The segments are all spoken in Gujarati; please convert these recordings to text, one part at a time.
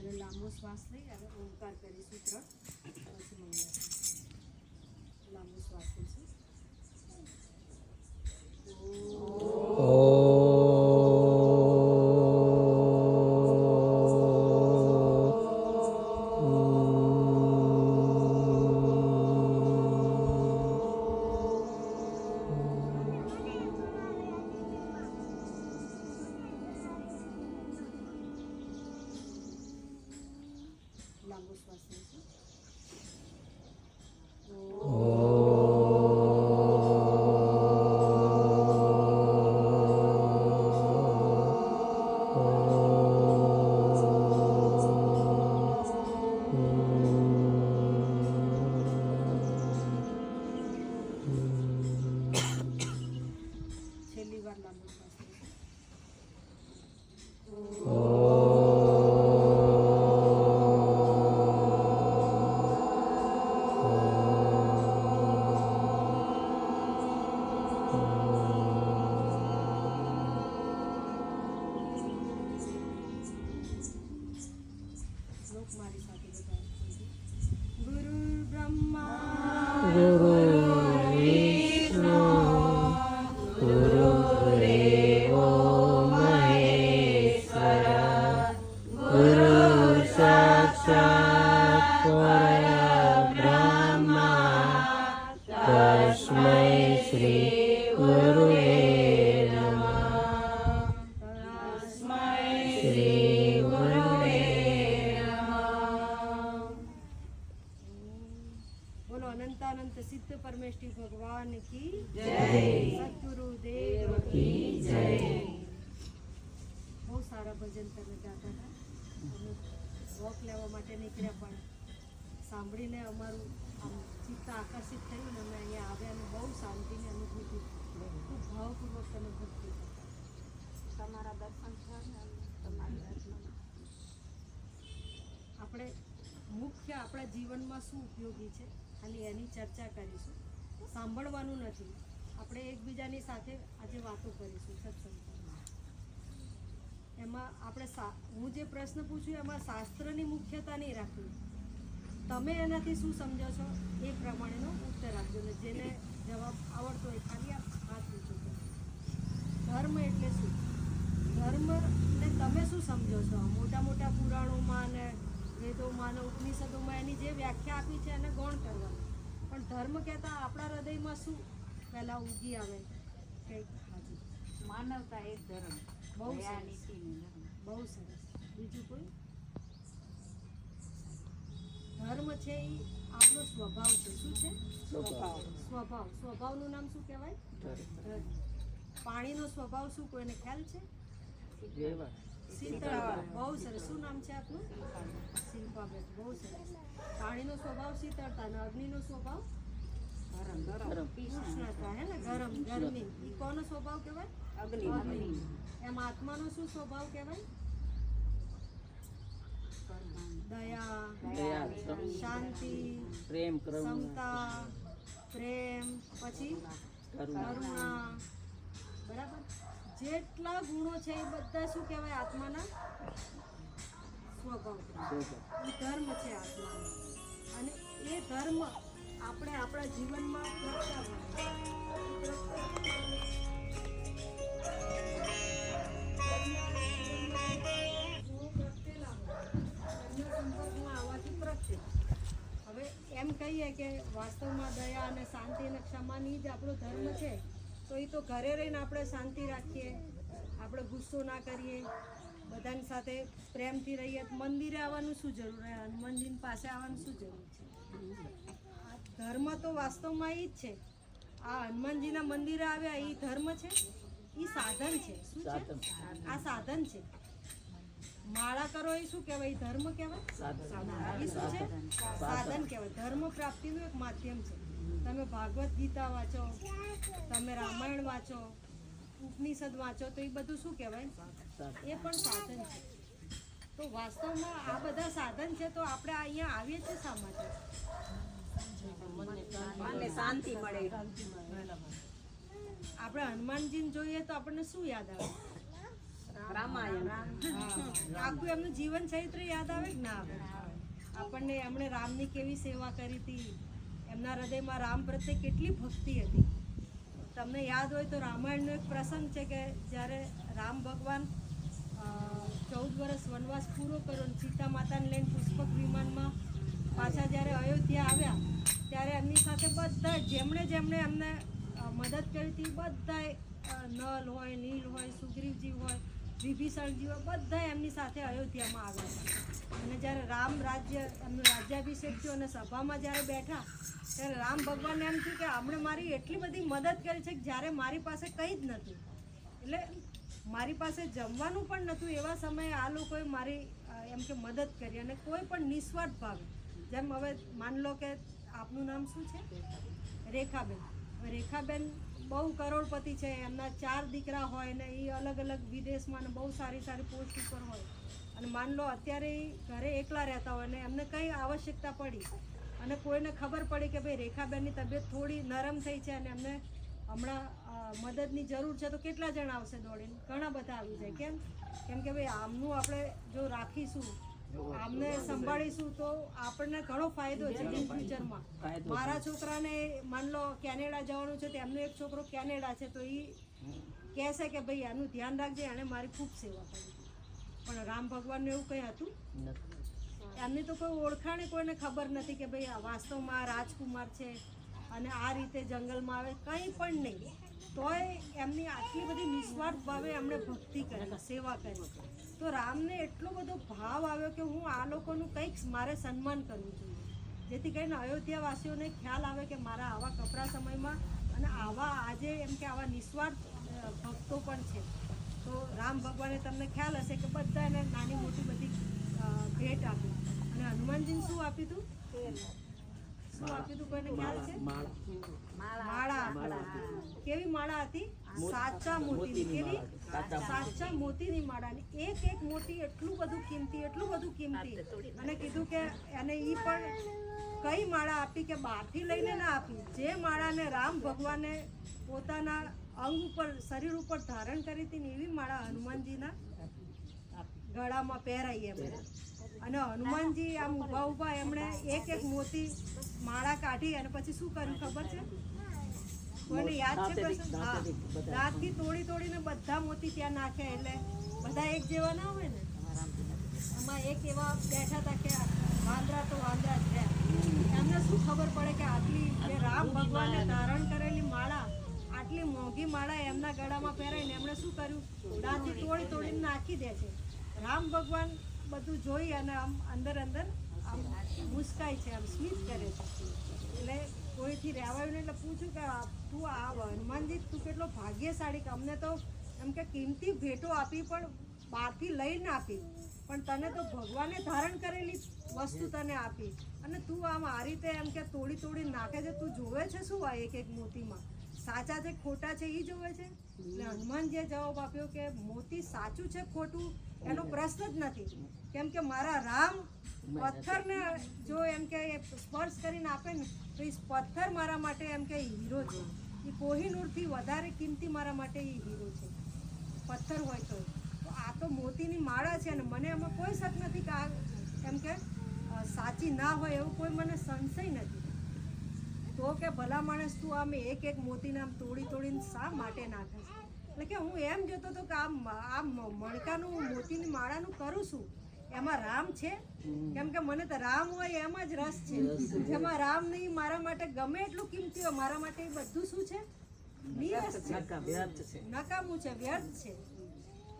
પહેલા લાંબો શ્વાસ લઈ અને ઓમકાર કરીશું ત્રણ પછી મંગળ લાંબો શ્વાસ લઈશું. લાંબો છેલ્લી પરમેષ્ઠી ભગવાન કી જય. સદગુરુ દેવ કી જય. બહુ સારા ભજન તમે ગાતા હતા અમે વોક લેવા માટે નીકળ્યા પણ સાંભળીને અમારું આમ ચિત્ત આકર્ષિત થયું ને અમે અહીંયા આવ્યા અને બહુ શાંતિની અનુભૂતિ ખૂબ ભાવપૂર્વક તમે ભક્તિ તમારા દર્શન થયા ને તમારી આજ્ઞામાં. આપણે મુખ્ય આપણા જીવનમાં શું ઉપયોગી છે ખાલી એની ચર્ચા કરીશું સાંભળવાનું નથી. આપણે એકબીજાની સાથે આજે વાતો કરીશું સત્સંગ એમાં આપણે હું જે પ્રશ્ન પૂછું એમાં શાસ્ત્રની મુખ્યતા નહીં રાખવી. તમે એનાથી શું સમજો છો એ પ્રમાણેનો ઉત્તર આપજો ને જેને જવાબ આવડતો હોય ખાલી હાથ પૂછો. ધર્મ એટલે શું? ધર્મ ને તમે શું સમજો છો? મોટા મોટા પુરાણોમાં ને વેદોમાં ને ઉપનિષદોમાં એની જે વ્યાખ્યા આપી છે એને ગૌણ કરવાની પણ ધર્મ કહેતા આપણા હૃદયમાં શું? પહેલાં ઉગી આવે. કંઈક હાજી માનવતા એ ધર્મ. બહુ. બહુ સરસ. બીજું કોઈ? ધર્મ છે એ આપણો સ્વભાવ છે. શું છે? સ્વભાવ. સ્વભાવ. સ્વભાવનું નામ શું કહેવાય? પાણીનો સ્વભાવ શું? કોઈને ખ્યાલ છે? બહુ સરસ. શું નામ છે આપનું? શિલ્પાબેન બહુ સરસ. પાણીનો સ્વભાવ શીતળતા અને અગ્નિનો સ્વભાવ? ગરમ ગરમ. ઉષ્ણતા હે ને? ગરમ ગરમી. એ કોનો સ્વભાવ કહેવાય? અગ્નિ અગ્નિ એમ આત્માનો શું સ્વભાવ કહેવાય? દયા દયા, શાંતિ પ્રેમ ક્ષમતા પ્રેમ પછી કરુણા. બરાબર? જેટલા ગુણો છે એ બધા શું કહેવાય આત્માના સ્વભાવ. ધર્મ છે આત્માનો. અને એ ધર્મ આપણે આપણા જીવનમાં હવે એમ કહીએ કે વાસ્તવમાં દયા અને શાંતિ અને ક્ષમાની જ આપણો ધર્મ છે. તો એ તો ઘરે રહીને આપણે શાંતિ રાખીએ આપણે ગુસ્સો ના કરીએ બધાની સાથે પ્રેમથી રહીએ. મંદિરે આવવાનું શું જરૂર છે? હનુમાનજીની પાસે આવવાનું શું જરૂર છે? ધર્મ તો વાસ્તવમાં એ જ છે. આ હનુમાનજીના મંદિરે આવ્યા એ ધર્મ છે? એ સાધન છે. શું છે? આ સાધન છે. માળા કરો એ શું કહેવાય? એ ધર્મ કહેવાય? એ શું છે? સાધન કહેવાય. ધર્મ પ્રાપ્તિનું એક માધ્યમ છે. તમે ભાગવત ગીતા વાંચો તમે રામાયણ વાંચો ઉપનિષદ વાંચો તો એ બધું શું કહેવાય? એ પણ સાધન છે. તો વાસ્તવમાં આ બધા સાધન છે તો આપણે અહીંયા આવીએ છીએ શા માટે? શાંતિ મળે. આપણે હનુમાનજીને જોઈએ તો આપણને શું યાદ આવે? રામાયણ. આખું એમનું જીવન ચરિત્ર યાદ આવે કે ના આવે? આપણને એમણે રામની કેવી સેવા કરી હતી? એમના હૃદયમાં રામ પ્રત્યે કેટલી ભક્તિ હતી. તમને યાદ હોય તો રામાયણનો એક પ્રસંગ છે કે જ્યારે રામ ભગવાન ચૌદ વર્ષ વનવાસ પૂરો કર્યો અને સીતા માતાને લઈને પુષ્પક વિમાનમાં પાછા જ્યારે અયોધ્યા આવ્યા, ત્યારે એમની સાથે બધા જેમણે જેમણે એમને મદદ કરી હતી બધાએ નલ હોય, નીલ હોય, સુગ્રીવજી હોય વિભીષણજી હોય બધા એમની સાથે અયોધ્યામાં આવ્યા હતા. અને જ્યારે રામ રાજ્ય, એમનો રાજ્યાભિષેક થયો અને સભામાં જ્યારે બેઠા, ત્યારે રામ ભગવાનને એમ થયું કે આપણે મારી એટલી બધી મદદ કરી છે કે જ્યારે મારી પાસે કંઈ જ નહોતું. એટલે મારી પાસે જમવાનું પણ નહોતું. એવા સમયે આ લોકોએ મારી એમ કે મદદ કરી અને કોઈ પણ નિસ્વાર્થ ભાવે. જેમ હવે માન લો કે આપનું નામ શું છે? રેખાબેન. રેખાબેન બહુ કરોડપતિ છે, એમના ચાર દીકરા હોય ને એ અલગ અલગ વિદેશમાં ને બહુ સારી સારી પોસ્ટ ઉપર હોય. અને માન લો, અત્યારે ઘરે એકલા રહેતા હોય ને એમને કંઈ આવશ્યકતા પડી. અને કોઈને ખબર પડી કે ભાઈ રેખાબેનની તબિયત થોડી નરમ થઈ છે અને એમને હમણાં મદદની જરૂર છે તો કેટલા જણ આવશે દોડીને? ઘણા બધા આવી જાય. કેમ? કેમ કે ભાઈ આમનું આપણે જો રાખીશું આમને સંભાળીશું તો આપણને ઘણો ફાયદો છે ઇન ફ્યુચરમાં મારા છોકરાને માન લો કેનેડા જવાનું છે તો એમનો એક છોકરો કેનેડા છે તો એ કહેશે કે ભાઈ આનું ધ્યાન રાખજે એણે મારી ખૂબ સેવા કરી. પણ રામ ભગવાનનું એવું કંઈ હતું? એમની તો કોઈ ઓળખાણે કોઈને ખબર નથી કે ભાઈ વાસ્તવમાં રાજકુમાર છે અને આ રીતે જંગલમાં આવે કંઈ પણ નહીં. તોય એમની આટલી બધી નિસ્વાર્થ ભાવે એમણે ભક્તિ કરી સેવા કરી. તો રામને એટલો બધો ભાવ આવ્યો કે હું આ લોકોનું કંઈક મારે સન્માન કરવું જોઈએ. જેથી કરીને અયોધ્યાવાસીઓને ખ્યાલ આવે કે મારા આવા કપરા સમયમાં અને આવા આજે એમ કે આવા નિસ્વાર્થ ભક્તો પણ છે. તો રામ ભગવાને તમને ખ્યાલ હશે કે બધાને નાની મોટી બધી ભેટ આપી. અને હનુમાનજીને શું આપ્યું હતું શું આપ્યું હતું કોઈને ખ્યાલ છે? માળા. માળા. કેવી માળા હતી? સાચા મોતી કેવી? સાચા મોતીની માળાની. એક એક મોતી એટલું બધું કિંમતી એટલું બધું કિંમતી. અને કીધું કે એને એ પણ કઈ માળા આપી કે બહારથી લઈને ના આપી? જે માળાને રામ ભગવાને પોતાના અંગ ઉપર શરીર ઉપર ધારણ કરી હતી ને એવી માળા હનુમાનજીના ગળામાં પહેરાઈ એમણે અને હનુમાનજી આમ ઊભા ઊભા એમણે એક એક મોતી માળા કાઢી અને પછી શું કર્યું ખબર છે? કોઈને યાદ છે પ્રસંગ? દાંતથી તોડી તોડીને બધા મોતી ત્યાં નાખે એટલે બધા એક જેવા ના હોય ને? એમાં એક એવા બેઠા હતા કે વાંદરા તો વાંદરા છે. એમને શું ખબર પડે કે આટલી જે રામ ભગવાને ધારણ કરેલી માળા આટલી મોંઘી માળા એમના ગળામાં પહેરાઈને એમણે શું કર્યું? દાંતથી તોડી તોડીને નાખી દે છે. રામ ભગવાન બધું જોઈ અને આમ અંદર અંદર આમ મુસ્કાય છે આમ સ્મિત કરે છે. એટલે કોઈથી રહેવાયું એટલે પૂછ્યું કે તું આ હનુમાનજી, તું કેટલો ભાગ્યશાળી કે? અમને તો એમ કે, કિંમતી ભેટો આપી, પણ બહારથી લઈને આપી. પણ તને તો ભગવાને ધારણ કરેલી વસ્તુ તને આપી. અને તું આમ આ રીતે એમ કે તોડી તોડી નાખે છે, તું જોવે છે શું આ એક એક મોતીમાં? સાચા છે, ખોટા છે એ જોવે છે? એટલે હનુમાનજીએ જવાબ આપ્યો કે, મોતી સાચું છે, ખોટું? એનો પ્રશ્ન જ નથી. કેમ કે મારા રામ પથ્થરને જો એમ કે સ્પર્શ કરીને આપે ને, તો એ પથ્થર મારા માટે એમ કે હીરો છે. એ કોહિનૂરથી વધારે કિંમતી મારા માટે એ હીરો છે. પથ્થર હોય તો. તો આ તો મોતીની માળા છે અને મને એમાં કોઈ શક નથી કે આ એમ કે સાચી ના હોય એવું કોઈ મને સંશય નથી. તો કે ભલા માણસ તું આમ એક એક મોતીને આમ તોડી તોડીને શા માટે નાખે એટલે કે હું એમ જોતો હતો કે આ આ મણકાનું મોતીની માળાનું કરું છું. એમાં રામ છે? કેમ કે મને તો રામ હોય એમાં જ રસ છે. જેમાં રામ નહીં મારા માટે ગમે એટલું કિંમતી હોય મારા માટે એ બધું શું છે? નિરસ છે. નકામ, વ્યર્થ છે. નકામું છે વ્યર્થ છે.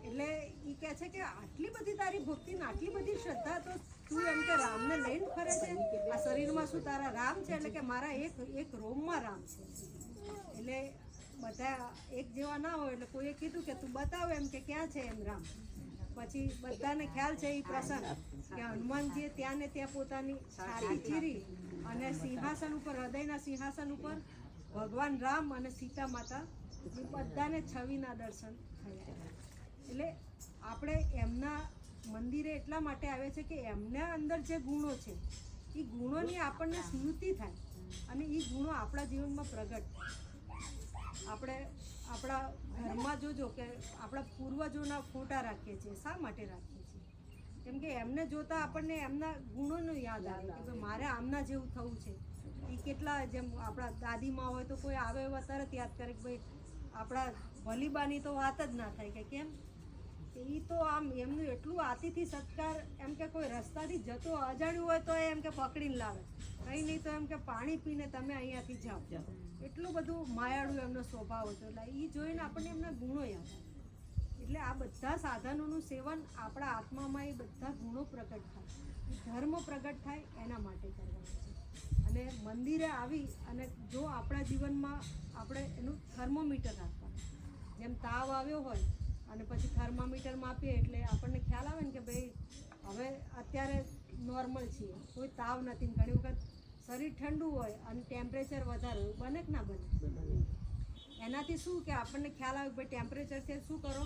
એટલે એ કહે છે કે આટલી બધી તારી ભક્તિ ને આટલી બધી શ્રદ્ધા તો તું એમ કે રામને લઈને ફરે છે? આ શરીરમાં શું તારા રામ છે? એટલે કે મારા એક એક રોમમાં રામ છે. એટલે બધા એક જેવા ના હોય એટલે કોઈએ કીધું કે તું બતાવ એમ કે ક્યાં છે એમ રામ? પછી બધાને ખ્યાલ છે એ પ્રસંગ, કે હનુમાનજીએ ત્યાં ને ત્યાં પોતાની છાતી ચીરી અને સિંહાસન ઉપર, હૃદયના સિંહાસન ઉપર ભગવાન રામ અને સીતા માતા એ બધાને છવિના દર્શન થયા. એટલે આપણે એમના મંદિરે એટલા માટે આવે છે કે એમના અંદર જે ગુણો છે એ ગુણોની આપણને સ્મૃતિ થાય અને એ ગુણો આપણા જીવનમાં પ્રગટ થાય. આપણે આપણા ઘરમાં જોજો કે આપણા પૂર્વજોના ફોટા રાખીએ છીએ, શા માટે રાખીએ છીએ? કેમ કે એમને જોતા આપણને એમના ગુણોનું યાદ આવે કે ભાઈ મારે આમના જેવું થવું છે એ કેટલા જેમ આપણા દાદીમાં હોય તો કોઈ આવે એવા તરત યાદ કરે કે ભાઈ આપણા ભલીબાની તો વાત જ ના થાય કે કેમ? એ તો આમ એમનું એટલું આતિથી સત્કાર એમ કે કોઈ રસ્તાથી જતો અજાણ્યું હોય તો એમ કે પકડીને લાવે. કંઈ નહીં તો એમ કે પાણી પીને તમે અહીંયાથી જાઓ. એટલું બધું માયાળું એમનો સ્વભાવ હતો. એટલે એ જોઈને આપણને એમના ગુણો યાદ એટલે આ બધા સાધનોનું સેવન આપણા આત્મામાં એ બધા ગુણો પ્રગટ થાય. એ ધર્મ પ્રગટ થાય એના માટે કરવાનું છે. અને મંદિરે આવી અને જો આપણા જીવનમાં આપણે એનું થર્મોમીટર રાખવાનું. જેમ તાવ આવ્યો હોય અને પછી થર્મોમીટર માપીએ એટલે આપણને ખ્યાલ આવે ને કે ભાઈ હવે અત્યારે નોર્મલ છીએ. કોઈ તાવ નથી ઘણી વખત શરીર ઠંડુ હોય અને ટેમ્પરેચર વધારે હોય બને કે ના બને? એનાથી શું કે આપણને ખ્યાલ આવે કે ભાઈ ટેમ્પરેચર છે શું કરો?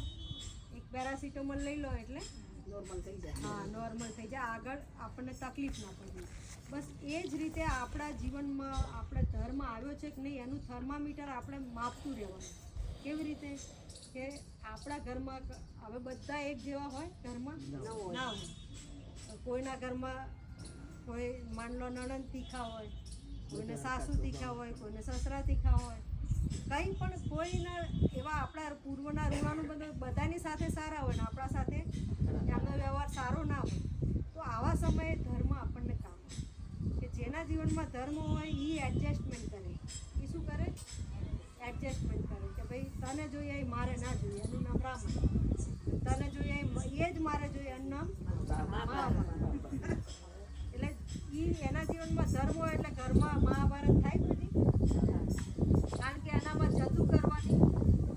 એક પેરાસિટામોલ લઈ લો એટલે નોર્મલ થઈ જાય. હા નોર્મલ થઈ જાય. આગળ આપણને તકલીફ ના પડે. બસ એ જ રીતે આપણા જીવનમાં આપણે ધર્મ આવ્યો છે કે નહીં એનું થર્મામીટર આપણે માપતું રહેવાનું. કેવી રીતે કે આપણા ઘરમાં હવે બધા એક જેવા હોય ઘરમાં? ના હોય. કોઈના ઘરમાં કોઈ માનલો નણંદ તીખા હોય કોઈને સાસુ તીખા હોય કોઈને સસરા તીખા હોય કંઈ પણ કોઈના એવા આપણા પૂર્વના રહેવાનું બધું બધાની સાથે સારા હોય ને આપણા સાથે એમનો વ્યવહાર સારો ના હોય તો આવા સમયે ધર્મ આપણને કામ. કે જેના જીવનમાં ધર્મ હોય એ એડજસ્ટમેન્ટ કરે. એ શું કરે? એડજસ્ટમેન્ટ કરે. ભાઈ, તને જોઈએ એ મારે ના જોઈએ, એનું નામ રામ. તને જોઈએ એ જ મારે જોઈએ એનું નામ એટલે ઈ એના જીવનમાં ધર્મ હોય એટલે ઘરમાં મહાભારત થાય બધી કારણ કે એનામાં જતું કરવાની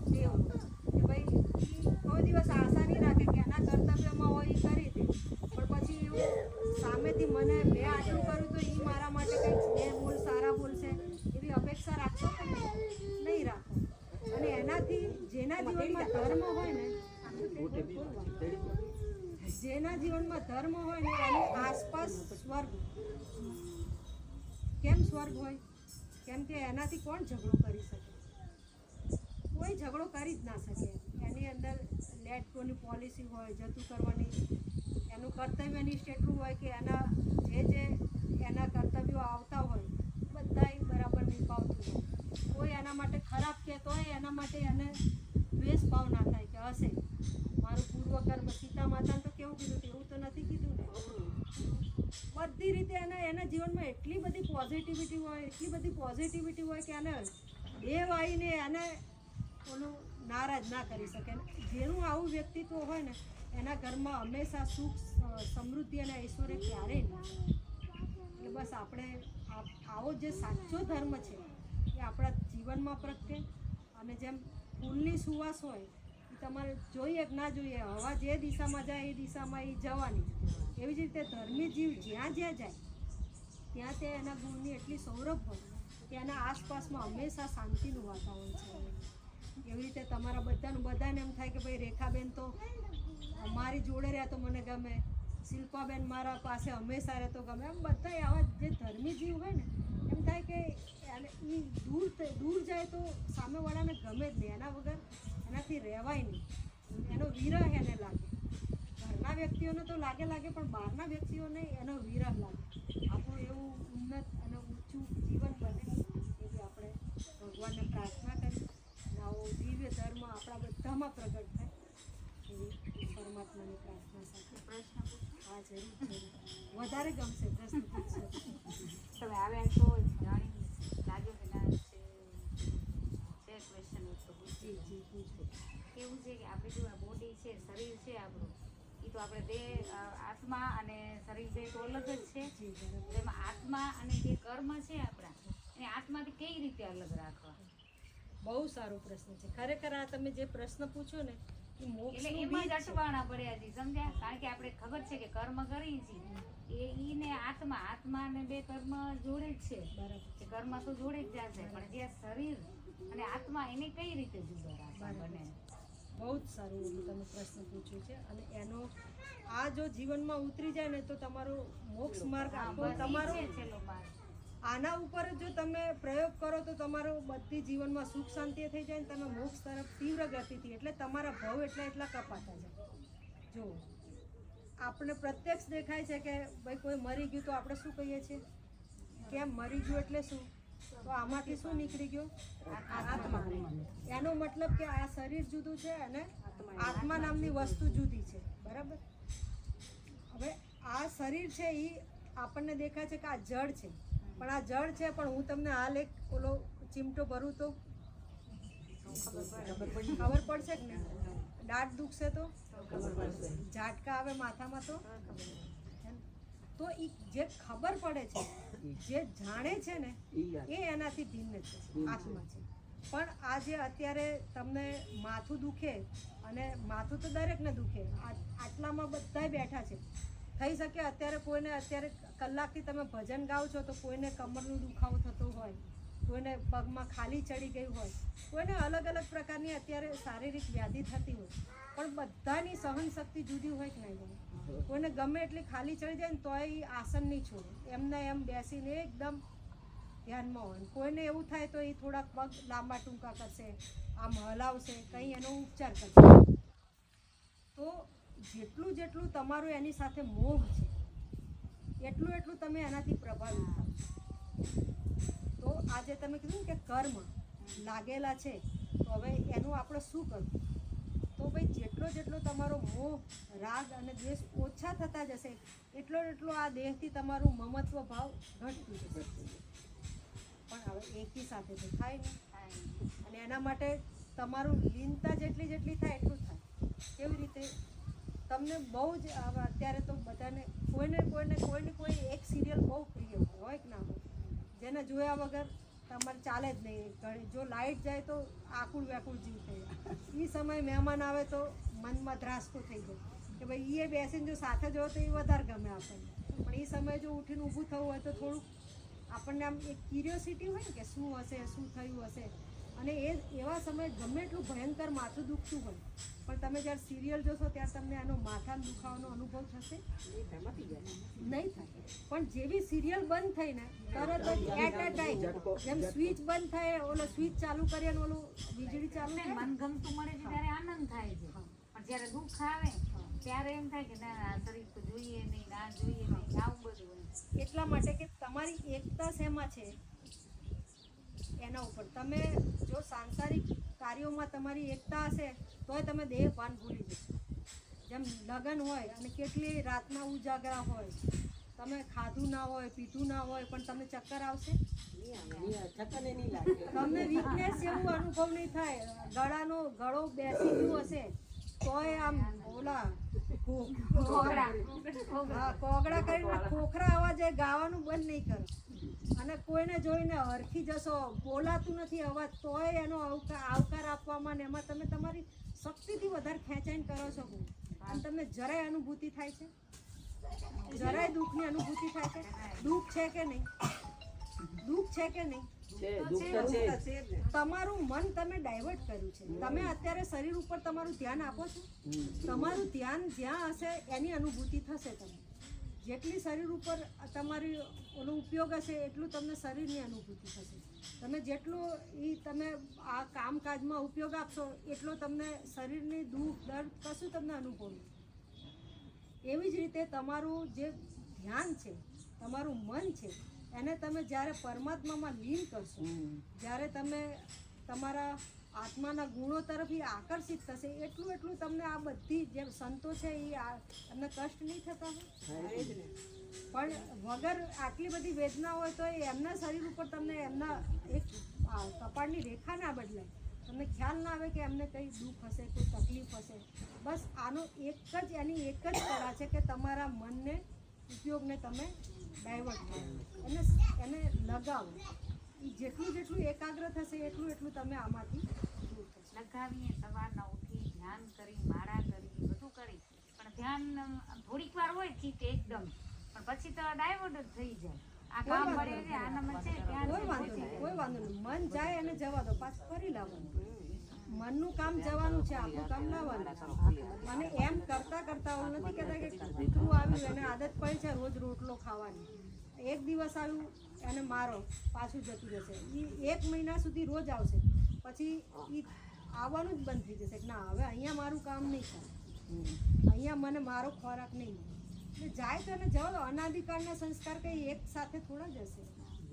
કે ભાઈ કોઈ દિવસ આશા નહીં રાખે કે એના કર્તવ્યમાં હોય એ કરી દે. પણ પછી એવું સામેથી મને મેં આટલું કર્યું તો એ મારા માટે કંઈક બે બોલ સારા બોલશે એવી અપેક્ષા રાખતો? નહીં. ધર્મ હોય ને, જેના જીવનમાં ધર્મ હોય ને, એની આસપાસ સ્વર્ગ. કેમ સ્વર્ગ હોય? કેમ કે એનાથી કોણ ઝઘડો કરી શકે? કોઈ ઝઘડો કરી જ ના શકે. એની અંદર લેટકોની પોલિસી હોય, જતું કરવાની. એનું કર્તવ્ય નિષ્ઠ એટલું હોય કે એના જે જે એના કર્તવ્યો આવતા હોય બધા ઈ બરાબર નિભાવતું હોય. કોઈ એના માટે ખરાબ કહેતો હોય એના માટે એને દ્વેષ ભાવ ના થાય કે હશે. મારું પૂર્વકર્મ સીતા માતાને તો કેવું કીધું હતું? એવું તો નથી કીધું ને? બધી રીતે એના એના જીવનમાં એટલી બધી પોઝિટિવિટી હોય, એટલી બધી પોઝિટિવિટી હોય કે એને દેવ આવીને એને ઓલું નારાજ ના કરી શકે. જેનું આવું વ્યક્તિત્વ હોય ને, એના ઘરમાં હંમેશા સુખ સમૃદ્ધિ અને ઐશ્વર્ય ક્યારેય ના એટલે બસ આપણે આવો જે સાચો ધર્મ છે, એ આપણા જીવનમાં પ્રગટે અને જેમ ફૂલની સુવાસ હોય, એ તમારે જોઈએ કે ના જોઈએ, હવા જે દિશામાં જાય એ દિશામાં એ જવાની. એવી જ રીતે ધર્મી જીવ જ્યાં જ્યાં જાય, ત્યાં તે એના ગુણની એટલી સૌરભ હોય કે એના આસપાસમાં હંમેશા શાંતિનું વાતાવરણ છે. એવી રીતે તમારા બધાનું, બધાને એમ થાય કે ભાઈ રેખાબેન તો મારી જોડે રહ્યા તો મને ગમે, શિલ્પાબેન મારા પાસે હંમેશા રહેતો ગમે. એમ બધા આવા જે ધર્મી જીવ હોય ને, એમ થાય કે એને એ દૂર દૂર જાય તો સામેવાળાને ગમે જ નહીં. એના વગર એનાથી રહેવાય નહીં. એનો વિરહ એને લાગે. ઘરના વ્યક્તિઓને તો લાગે લાગે, પણ બહારના વ્યક્તિઓને એનો વિરહ લાગે. આપણું એવું ઉન્નત અને ઊંચું જીવન બને એવી આપણે ભગવાનને પ્રાર્થના કરી અને આવો દિવ્ય ધર્મ આપણા બધામાં પ્રગટ થાય એવી પરમાત્માની પ્રાર્થના સાથે પ્રશ્ન હા, જરૂર જરૂર. વધારે ગમશે પ્રશ્ન પૂછશો તમે આવ્યા તો જાણી કે છે. ક્વેશ્ચન તો પૂછી. કેવું છે કે આપણી જો આ બોડી છે શરીર છે આપણું? એ તો આપણે બે આત્મા અને શરીર બે તો અલગ જ છે. એમાં આત્મા અને જે કર્મ છે આપણા એને આત્માથી કઈ રીતે અલગ રાખવા? બહુ સારો પ્રશ્ન છે. ખરેખર આ તમે જે પ્રશ્ન પૂછો ને એટલે એમાં જ. અટવાણા પડ્યા છે સમજ્યા? કારણ કે આપણે ખબર છે કે કર્મ કરીએ છીએ એ ઈને આત્મા આત્મા ને બે કર્મ જોડે જ છે. બરાબર. કર્મ તો જોડે જ જશે પણ જે શરીર અને આત્મા એને કઈ રીતે જુદા બને. બહુ જ સારું એવું તમે પ્રશ્ન પૂછ્યો છે. અને એનો આ જો જીવનમાં ઉતરી જાય ને તો તમારો મોક્ષ માર્ગ તમારો છેલ્લો માર્ગ આના ઉપર જો તમે પ્રયોગ કરો તો તમારો બધી જીવનમાં સુખ શાંતિ થઈ જાય ને તમે મોક્ષ તરફ તીવ્ર ગતિથી એટલે તમારા ભાવ એટલા એટલા કપાતા જાય. જો, આપણે પ્રત્યક્ષ દેખાય છે કે ભાઈ કોઈ મરી ગયું તો આપણે શું કહીએ છીએ? કેમ મરી ગયું એટલે શું? તો આમાંથી શું નીકળી ગયું? આત્મા. એનો મતલબ કે આ શરીર જુદું છે અને આત્મા નામની વસ્તુ જુદી છે. બરાબર? હવે આ શરીર છે એ આપણને દેખાય છે કે આ જળ છે. પણ આ જળ છે પણ હું તમને હાલ એક ઓલો ચીમટો ભરું તો ખબર પડશે કે ને દાંત દુખશે તો? ઝાટકા આવે માથામાં તો? તો એ જે ખબર પડે છે જે જાણે છે ને એ એનાથી ભિન્ન છે. આત્મા છે. પણ આ જે અત્યારે તમને માથું દુખે અને માથું તો દરેકને દુખે આ- આટલામાં બધાય બેઠા છે. થઈ શકે અત્યારે કોઈને અત્યારે કલાકથી તમે ભજન ગાઓ છો તો કોઈને કમરનો દુખાવો થતો હોય, કોઈને પગમાં ખાલી ચડી ગઈ હોય, કોઈને અલગ અલગ પ્રકારની અત્યારે શારીરિક વ્યાધિ થતી હોય, પણ બધાની સહન શક્તિ જુદી હોય કે નહીં? હોય કોઈને ગમે એટલી ખાલી ચડી જાય ને તોય એ આસન નહીં છોડે. એમને એમ બેસીને એકદમ ધ્યાનમાં હોય. કોઈને એવું થાય તો એ થોડાક પગ લાંબા ટૂંકા કરશે, આમ હલાવશે, કંઈ એનો ઉપચાર કરશે. તો જેટલું જેટલું તમારું એની સાથે મોહ છે એટલું એટલું તમે એનાથી પ્રભાવિત થાવ તો આજે તમે કીધું ને કે કર્મ લાગેલા છે તો હવે એનું આપણે શું કરવું? તો ભાઈ જેટલો જેટલો તમારો મોહ રાગ અને દ્વેષ ઓછા થતા જશે એટલો એટલો આ દેહથી તમારું મમત્વ ભાવ ઘટતું જશે. પણ હવે એકી સાથે તો થાય નહીં. અને એના માટે તમારું લીનતા જેટલી જેટલી થાય એટલું થાય. કેવી રીતે? તમને બહુ જ અત્યારે તો બધાને કોઈને કોઈને કોઈને કોઈ એક સિરિયલ બહુ પ્રિય હોય કે ના હોય, જેને જોયા વગર તમારે ચાલે જ નહીં. ઘણી, જો લાઇટ જાય તો આકુળ વ્યાકુળ જીવ થઈ એ સમયે મહેમાન આવે તો મનમાં ધ્રાસકો થઈ જાય. કે ભાઈ એ બેસીને જો સાથે જોયો તો એ વધારે ગમે આપણને. પણ એ સમયે જો ઉઠીને ઊભું થવું હોય તો થોડુંક આપણને આમ એક ક્યુરિયોસિટી હોય ને કે શું હશે, શું થયું હશે અને એ એવા સમયે ગમે એટલું ભયંકર માથું દુખતું હોય પણ તમે જ્યારે સિરિયલ જોશો ત્યારે તમને આનો માથાનો દુખાવાનો અનુભવ થશે? નહીં થાય. પણ જેવી સિરિયલ બંધ થઈ ને તરત જ એટ અ ટાઈમ જેમ સ્વિચ બંધ થાય ઓલો સ્વિચ ચાલુ કરીએ ને ઓલું વીજળી ચાલુ મનગમતું મળે છે ત્યારે આનંદ થાય છે. પણ જ્યારે દુઃખ આવે ત્યારે એમ થાય કે ના આ શરીર તો જોઈએ નહીં ના જોઈએ નહીં આવું બધું એટલા માટે કે તમારી એકતા શેમાં છે? એના ઉપર. તમે જો સાંસારિક કાર્યોમાં તમારી એકતા હશે તોય તમે દેહ ભાન ભૂલી જશો. જેમ લગ્ન હોય અને કેટલી રાતના ઉજાગરા હોય તમે ખાધું ના હોય પીધું ના હોય પણ તમને ચક્કર આવશે? તમને વીકનેસ જેવું અનુભવ નહીં થાય. ગળાનો ગળો બેસી ગયું હશે? તોય આમ ઓલા. હા કોગળા કરીને ખોખરા એ ગાવાનું બંધ નહીં કરો. અને કોઈને જોઈને હરખી જશો બોલાતું નથી અવાજ તોય એનો આવકાર આવકાર આપવામાં ને એમાં તમે તમારી શક્તિથી વધારે ખેંચાઈને કરો છો અને તમને જરાય અનુભૂતિ થાય છે? જરાય દુઃખની અનુભૂતિ થાય છે? દુઃખ છે કે નહીં? દુઃખ છે કે નહીં? તમારું મન તમે ડાયવર્ટ કર્યું છે. તમે અત્યારે શરીર ઉપર તમારું ધ્યાન આપો છો? તમારું ધ્યાન જ્યાં હશે એની અનુભૂતિ થશે તમને. જેટલી શરીર ઉપર તમારી ઓલો ઉપયોગ હશે એટલું તમને શરીરની અનુભૂતિ થશે. તમે જેટલું એ તમે આ કામકાજમાં ઉપયોગ આપશો એટલો તમને શરીરની દુઃખ દર્દ કશું તમને અનુભવ નહીં એવી જ રીતે તમારું જે ધ્યાન છે તમારું મન છે એને તમે જ્યારે પરમાત્મામાં લીન કરશો જ્યારે તમે તમારા આત્માના ગુણો તરફ એ આકર્ષિત થશે એટલું એટલું તમને આ બધી જે સંતો છે એ તમને કષ્ટ નહીં થતા હોય? પણ વગર આટલી બધી વેદના હોય તો એમના શરીર ઉપર તમને એમના એક કપાળની રેખા ના બદલાય. તમને ખ્યાલ ના આવે કે એમને કંઈ દુઃખ હશે કોઈ તકલીફ હશે. બસ આનો એક જ એની એક જ કળા છે કે તમારા મનને ઉપયોગને તમે ડાયવર્ટ કરો એને એને લગાવો જેટલું જેટલું એકાગ્ર થશે એટલું એટલું તમે આમાંથી દૂર થશો લગાવીએ સવારના ઉઠી ધ્યાન કરી માળા કરી બધું કરી. પણ ધ્યાન થોડીક વાર હોય ચિત્ત એકદમ. પણ પછી તો ડાયવર્ટ જ થઈ જાય. આ કામ પડે છે છે કોઈ વાંધો નહીં. કોઈ વાંધો નહીં. મન જાય અને જવા દો પાછું ફરી લાવવાનું. મનનું કામ જવાનું છે આપણું કામ લાવવાનું અને એમ કરતા કરતા હું નથી કહેતા કે દીકરું આવ્યું, એને આદત પડી છે રોજ રોટલો ખાવાની. એક દિવસ આવ્યું, એને મારો, પાછું જતું રહેશે. એ એક મહિના સુધી રોજ આવશે. પછી એ આવવાનું જ બંધ થઈ જશે કે ના, હવે અહીંયા મારું કામ નહીં થાય. અહીંયા મને મારો ખોરાક નહીં જાય તો એને જવા દો. અનાદિકાળના સંસ્કાર કંઈ એક સાથે થોડા જ હશે.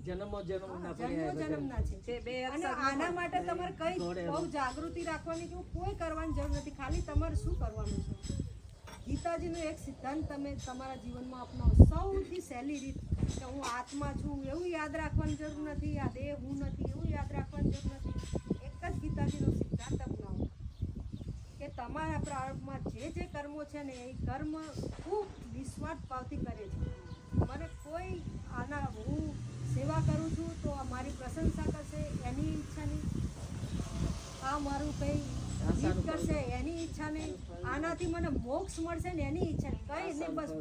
જન્મો જન્મ ના જન્મના છે. અને આના માટે તમારે કઈ બહુ જાગૃતિ રાખવાની કે કોઈ કરવાની જરૂર નથી. ખાલી તમારે શું કરવાનું છે? ગીતાજીનો એક સિદ્ધાંત તમે તમારા જીવનમાં અપનાવો. સૌથી સહેલી રીત કે હું આત્મા છું એવું યાદ રાખવાની જરૂર નથી. આ દેહ હું નથી એવું યાદ રાખવાની જરૂર નથી. એક જ ગીતાજીનો સિદ્ધાંત અપનાવો કે તમારા પ્રારંભમાં જે જે કર્મો છે ને એ કર્મ ખૂબ નિસ્વાર્થ ભાવથી કરે છે. મને કોઈ આના હું સેવા કરું છું તો આ મારી પ્રશંસા કરશે એની ઈચ્છા નહીં આ મારું કંઈ હિત કરશે એની ઈચ્છા નહીં આનાથી મને મોક્ષ મળશે ને એની ઈચ્છા નહીં નહીં બસ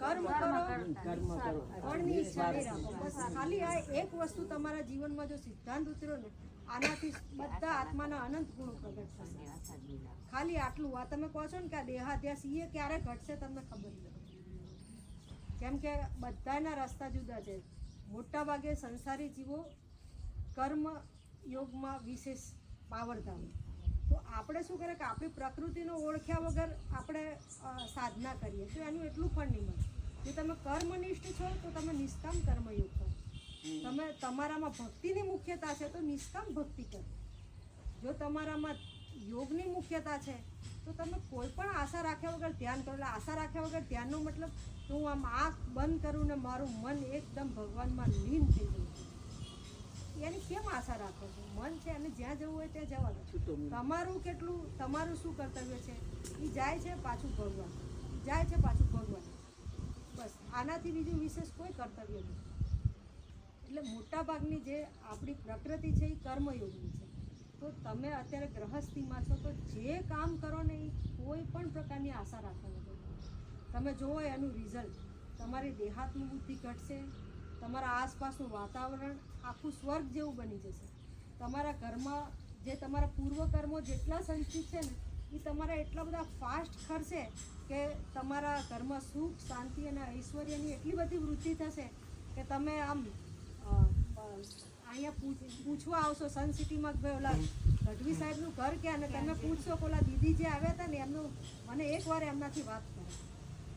કર્મ કરો ફળની ઈચ્છા નહીં રાખો. બસ ખાલી આ એક વસ્તુ તમારા જીવનમાં જો સિદ્ધાંત ઉતર્યો ને આનાથી બધા આત્માના અનંત ગુણો પ્રગટ થશે. ખાલી આટલું આ તમે કહો છો ને કે આ દેહાધ્યાસ એ ક્યારે ઘટશે તમને ખબર નથી. કેમ કે બધાના રસ્તા જુદા છે. મોટા ભાગે સંસારી જીવો કર્મ યોગમાં વિશેષ પાવરધામ તો આપણે શું કરે કે આપણી પ્રકૃતિનો ઓળખ્યા વગર આપણે સાધના કરીએ. તો એનું એટલું પણ નહીં મળે. જો તમે કર્મનિષ્ઠ છો તો તમે નિષ્કામ કર્મયોગ કરો તમે તમારામાં ભક્તિની મુખ્યતા છે તો નિષ્કામ ભક્તિ કરો. જો તમારામાં યોગની મુખ્યતા છે તો તમે કોઈ પણ આશા રાખ્યા વગર ધ્યાન કરો. એટલે આશા રાખ્યા વગર ધ્યાનનો મતલબ હું આમ આંખ બંધ કરું ને મારું મન એકદમ ભગવાનમાં લીન થઈ ગયું એની કેમ આશા રાખો છો? મન છે અને જ્યાં જવું હોય ત્યાં જવા દો તમારું કેટલું તમારું શું કર્તવ્ય છે? એ જાય છે પાછું ભગવાન. જાય છે પાછું ભગવાન. બસ આનાથી બીજું વિશેષ કોઈ કર્તવ્ય નથી. એટલે મોટાભાગની જે આપણી પ્રકૃતિ છે એ કર્મયોગની છે. તો તમે અત્યારે ગ્રહસ્થીમાં છો તો જે કામ કરો ને એ કોઈ પણ પ્રકારની આશા રાખો તમે જુઓ એનું રિઝલ્ટ તમારી દેહાત્મ બુદ્ધિ ઘટશે તમારા આસપાસનું વાતાવરણ આખું સ્વર્ગ જેવું બની જશે. તમારા ઘરમાં જે તમારા પૂર્વકર્મો જેટલા સંચિત છે ને એ તમારા એટલા બધા ફાસ્ટ ખરશે કે તમારા ઘરમાં સુખ શાંતિ અને ઐશ્વર્યની એટલી બધી વૃદ્ધિ થશે કે તમે આમ અહીંયા પૂછ- પૂછવા આવશો સન સિટીમાં ભાઈ ઓલા ગઢવી સાહેબનું ઘર ક્યાં? ને તમે પૂછશો કે ઓલા દીદી જે આવ્યા હતા ને એમનું મને એકવાર એમનાથી વાત કરો.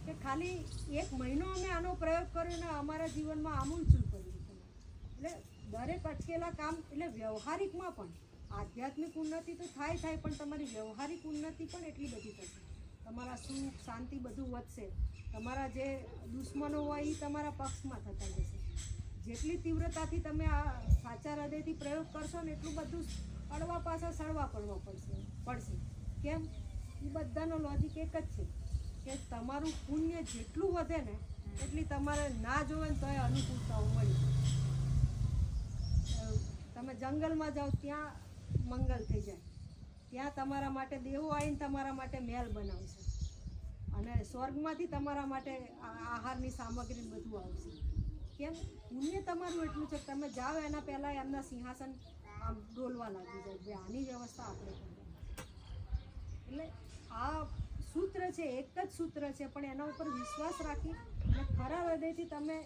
કે ખાલી એક મહિનો અમે આનો પ્રયોગ કર્યો ને અમારા જીવનમાં આમૂલચૂલ કર્યું એટલે દરેક અટકેલા કામ, એટલે વ્યવહારિકમાં પણ, આધ્યાત્મિક ઉન્નતિ તો થાય થાય, પણ તમારી વ્યવહારિક ઉન્નતિ પણ એટલી બધી થશે. તમારા સુખ, શાંતિ બધું વધશે. તમારા જે દુશ્મનો હોય એ તમારા પક્ષમાં થતા જશે. જેટલી તીવ્રતાથી તમે આ સાચા હૃદયથી પ્રયોગ કરશો ને એટલું બધું અડવા પાછા સળવા પડવા પડશે પડશે. કેમ? એ બધાનો લોજિક એક જ છે. કે તમારું પુણ્ય જેટલું વધે ને એટલી તમારે ના જોવે ને તોય અનુકૂળતાઓ મળી અ, તમે જંગલમાં જાઓ ત્યાં મંગલ થઈ જાય. ત્યાં તમારા માટે દેવો આવીને તમારા માટે મહેલ બનાવશે. અને સ્વર્ગમાંથી તમારા માટે આહારની સામગ્રી બધું આવશે. કેમ? પુણ્ય તમારું એટલું છે તમે જાઓ એના પહેલાં એમના સિંહાસન આમ ડોલવા લાગી જાય. આની વ્યવસ્થા આપણે કરવાની એટલે આ સૂત્ર છે એક જ સૂત્ર છે પણ એના ઉપર વિશ્વાસ રાખી અને ખરા હૃદયથી તમે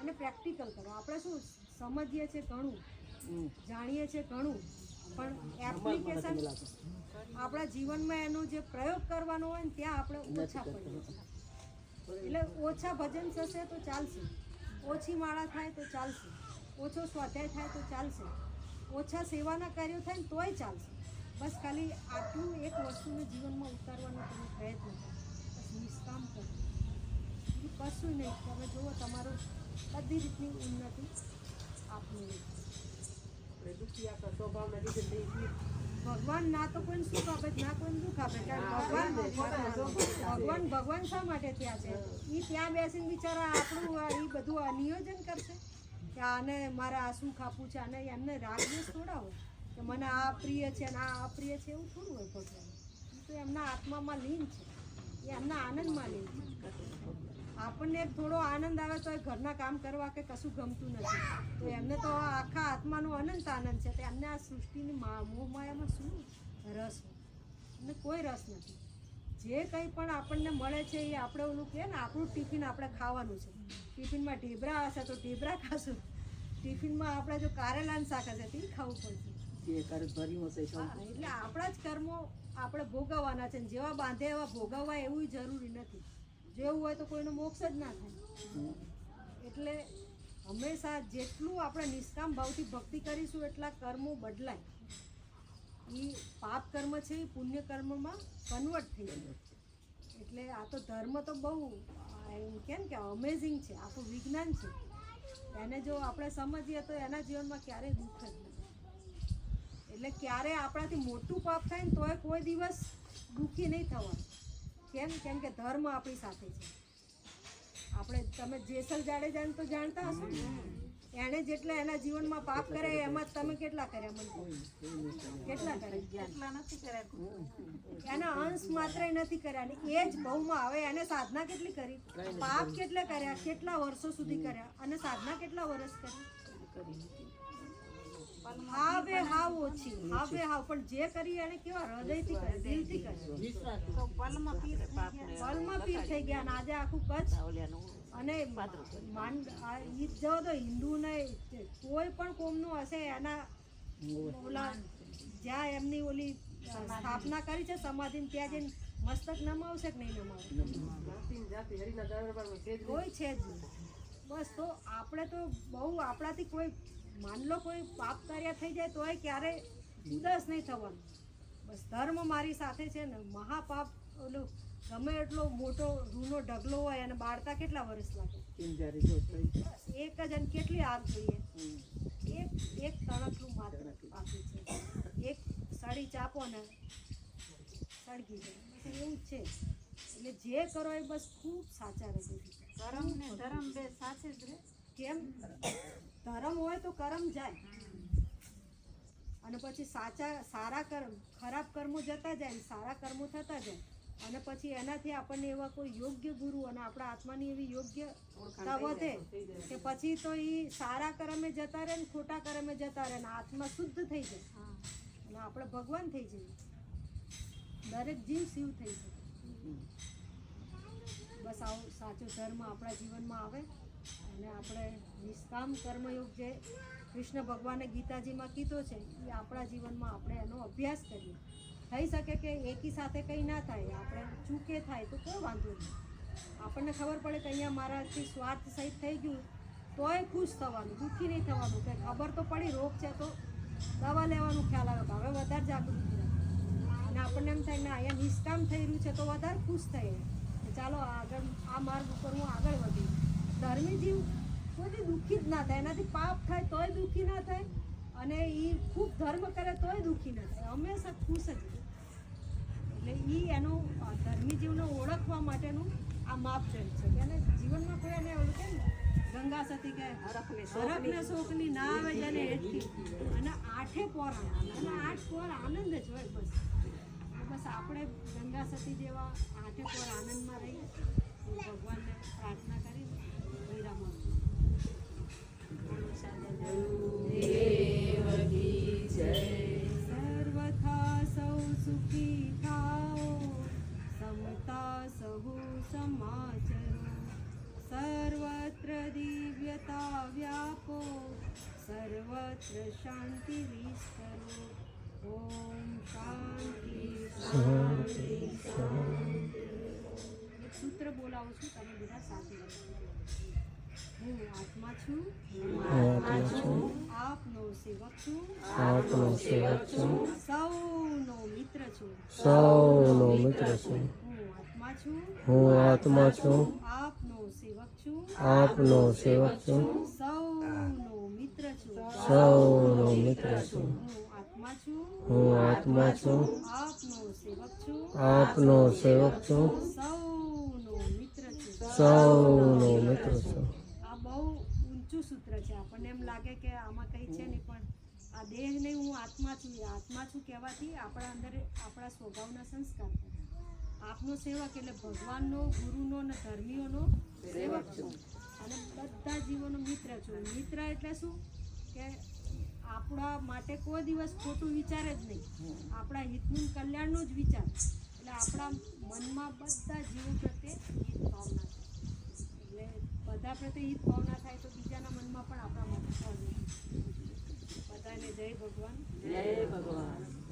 એને પ્રેક્ટિકલ કરો. આપણે શું સમજીએ છીએ ઘણું? જાણીએ છીએ ઘણું. પણ એપ્લિકેશન આપણા જીવનમાં એનો જે પ્રયોગ કરવાનો હોય ને ત્યાં આપણે ઓછા પડીએ છીએ. એટલે ઓછા ભજન થશે તો ચાલશે. ઓછી માળા થાય તો ચાલશે. ઓછો સ્વાધ્યાય થાય તો ચાલશે. ઓછા સેવાના કાર્યો થાય ને તોય ચાલશે. બસ ખાલી આટલું એક વસ્તુને જીવનમાં ઉતારવાનો તમે પ્રયત્ન કરો. બસ નિષ્કામ કરો. બીજું કશું નહીં. તમે જુઓ તમારું બધી રીતની ઉન્નતિ આપનું ભગવાન ના તો કોઈને સુખ આપે ના કોઈને દુઃખ આપે. ભગવાન ભગવાન ભગવાન શા માટે ત્યાં છે? એ ત્યાં બેસીને બિચારા આપણું એ બધું નિયોજન કરશે? કે આને મારે આ સુખ આપવું છે અને એમને રાગ થોડા હોય? કે મને આ પ્રિય છે ને આ અપ્રિય છે એવું થોડું હોય ભગવાન. તો એમના આત્મામાં લીન છે. એ એમના આનંદમાં લીન છે. આપણને થોડો આનંદ આવે તો એ ઘરના કામ કરવા કે કશું ગમતું નથી. તો એમને તો આખા આત્માનો અનંત આનંદ છે. તો એમને આ સૃષ્ટિની મા મોહમાયામાં શું રસ હોય? એમને કોઈ રસ નથી. જે કંઈ પણ આપણને મળે છે એ આપણે ઓલું કહે ને, આપણું ટિફિન આપણે ખાવાનું છે. ટિફિનમાં ઢેબરા હશે તો ઢેબરા ખાશું. ટિફિનમાં આપણે જો કારેલાનું શાક હશે તે ખાવું પડશે. જે કર્મ ભર્યું હશે એટલે આપણા જ કર્મો આપણે ભોગવવાના છે ને જેવા બાંધે એવા ભોગવવા એવું જરૂરી નથી. જેવું હોય તો કોઈનો મોક્ષ જ ના થાય. એટલે હંમેશા જેટલું આપણે નિષ્કામ ભાવથી ભક્તિ કરીશું એટલા કર્મો બદલાય. એ પાપ કર્મ છે એ પુણ્ય કર્મમાં કન્વર્ટ થઈ જાય. એટલે આ તો ધર્મ તો બહુ કેમ કે અમેઝિંગ છે આખું વિજ્ઞાન છે. એને જો આપણે સમજીએ તો એના જીવનમાં ક્યારેય દુઃખ જ એટલે ક્યારે આપણાથી મોટું પાપ થાય ને તોય કોઈ દિવસ દુઃખી નહીં થવાનું. કેમ? કેમ કે ધર્મ આપણી સાથે છે. આપણે તમે જેસલ જાડેજાને તો જાણતા હશો ને? એણે જેટલા એના જીવનમાં પાપ કરે એમાં તમે કેટલા કર્યા મને કહો. કેટલા કર્યા? એના અંશ માત્ર નથી કર્યા અને એ જ બહુમાં હવે એને સાધના કેટલી કરી? પાપ કેટલા કર્યા? કેટલા વર્ષો સુધી કર્યા? અને સાધના કેટલા વર્ષ કરી? હાવે હાવ ઓછી હાવે હાવ. પણ જે કરી એને કેવા હૃદયથી કરી દિલથી કરી. પલમાં પીર થઈ ગયા. અને આજે આખું કચ્છ અને માંડ આ જો તો હિન્દુ ને કોઈ પણ કોમનું હશે એના ઓલા જ્યાં એમની ઓલી સ્થાપના કરી છે સમાધિ ત્યાં જઈને મસ્તક નમાવશે કે નહીં નમાવે. કોઈ છે જ નહીં. બસ તો આપણે તો બહુ આપણાથી કોઈ માન લો કોઈ પાપ કાર્ય થઈ જાય તોય ક્યારે ઉદાસ નહીં થવાનું. બસ ધર્મ મારી સાથે છે ને મહાપાપ ઓલું ગમે એટલો મોટો રૂનો ઢગલો હોય અને બાળતા કેટલા વર્ષ લાગે? બસ એક જ અને કેટલી આગ જોઈએ? એક એક તણકલું માત્ર બાકી છે. એક સળી ચાપો ને સળગી જાય. બસ એવું જ છે. એટલે જે કરો એ બસ ખૂબ સાચા રહે ધર્મ ને ધરમ બે સાચે જ રહે. કેમ? ધર્મ હોય તો કર્મ જાય. અને પછી સાચા સારા કર્મ ખરાબ કર્મો જતા જાય સારા કર્મો થતા જાય. અને પછી એનાથી આપણને એવા કોઈ યોગ્ય ગુરુ અને આપણા આત્માની એવી યોગ્ય વધે કે પછી તો એ સારા કર્મે જતા રહે ને ખોટા કર્મે જતા રહે ને આત્મા શુદ્ધ થઈ જાય. અને આપણે ભગવાન થઈ જઈએ. દરેક જીવ શિવ થઈ જાય બસ આવો સાચો ધર્મ આપણા જીવનમાં આવે. અને આપણે નિષ્કામ કર્મયોગ જે કૃષ્ણ ભગવાને ગીતાજીમાં કીધો છે, એ આપણા જીવનમાં આપણે એનો અભ્યાસ કરીએ. થઈ શકે કે એકી સાથે કંઈ ના થાય, આપણે ચૂકે થાય તો કોઈ વાંધો નહીં. આપણને ખબર પડે કે અહીંયા મારાથી સ્વાર્થ સહિત થઈ ગયું, તોય ખુશ થવાનું, દુઃખી નહીં થવાનું. કે ખબર તો પડી, રોગ છે તો દવા લેવાનું ખ્યાલ આવે હવે વધારે જાગૃતિ અને આપણને એમ થાય ના, અહીંયા નિષ્કામ થઈ રહ્યું છે તો વધારે ખુશ થઈએ ચાલો આગળ, આ માર્ગ ઉપર હું આગળ વધી ધર્મી જીવ કોઈ દુઃખી જ ના થાય. એનાથી પાપ થાય તોય દુઃખી ના થાય અને એ ખૂબ ધર્મ કરે તોય દુઃખી ના થાય. હંમેશા ખુશ જ એટલે એ એનો ધર્મી જીવને ઓળખવા માટેનું આ માપદંડ છે. કે એને જીવનમાં કોઈ એને એવું કે ને ગંગા સતી કે હરખને શોકની ના આવે જેને હેઠી અને આઠે પોર આનંદ. અને આઠ પોર આનંદ જ હોય બસ. બસ આપણે ગંગા સતી જેવા આઠે પોર આનંદમાં રહીએ. ભગવાનને પ્રાર્થના કરી સર્વથા સૌ સુખી થાઓ સમતા સહુ સમાચરો સર્વત્ર દિવ્યતા વ્યાપો સર્વત્ર શાંતિ વિસ્તરો ઓમ શાંતિ શાંતિ શાંતિ સૂત્ર બોલાવું છું તમે બધા સાથે. હું આત્મા છું. આત્મા છું. આપનો સેવક છું. આપનો સેવક છું. સૌનો મિત્ર છું. સૌનો મિત્ર છું. હું આત્મા છું. હું આત્મા છું. આપનો સેવક છું. આપનો સેવક છું. સૌનો મિત્ર છું. સૌનો મિત્ર હું આત્મા છું. હું આત્મા છું. આપનો સેવક છું. આપનો સેવક છું. સૌનો મિત્ર છું. સૌનો મિત્ર છું આ બહુ ઊંચું સૂત્ર છે આપણને લાગે કે આમાં કંઈ છે નહીં, પણ આ દેહને હું આત્મા છું આત્મા છું કહેવાથી આપણા અંદર, આપણા સ્વભાવના સંસ્કાર આપનો સેવક એટલે ભગવાનનો, ગુરુનો અને ધર્મીઓનો સેવક છું. અને બધા જીવોનો મિત્ર છું. મિત્ર એટલે શું? કે આપણા માટે કોઈ દિવસ ખોટું વિચારે જ નહીં. આપણા હિતનું કલ્યાણનું જ વિચાર. એટલે આપણા મનમાં બધા જીવો પ્રત્યે હિત ભાવના થાય. એટલે બધા પ્રત્યે હિત ભાવના થાય તો બીજાના મનમાં પણ આપણા મન બધાને જય ભગવાન. જય ભગવાન.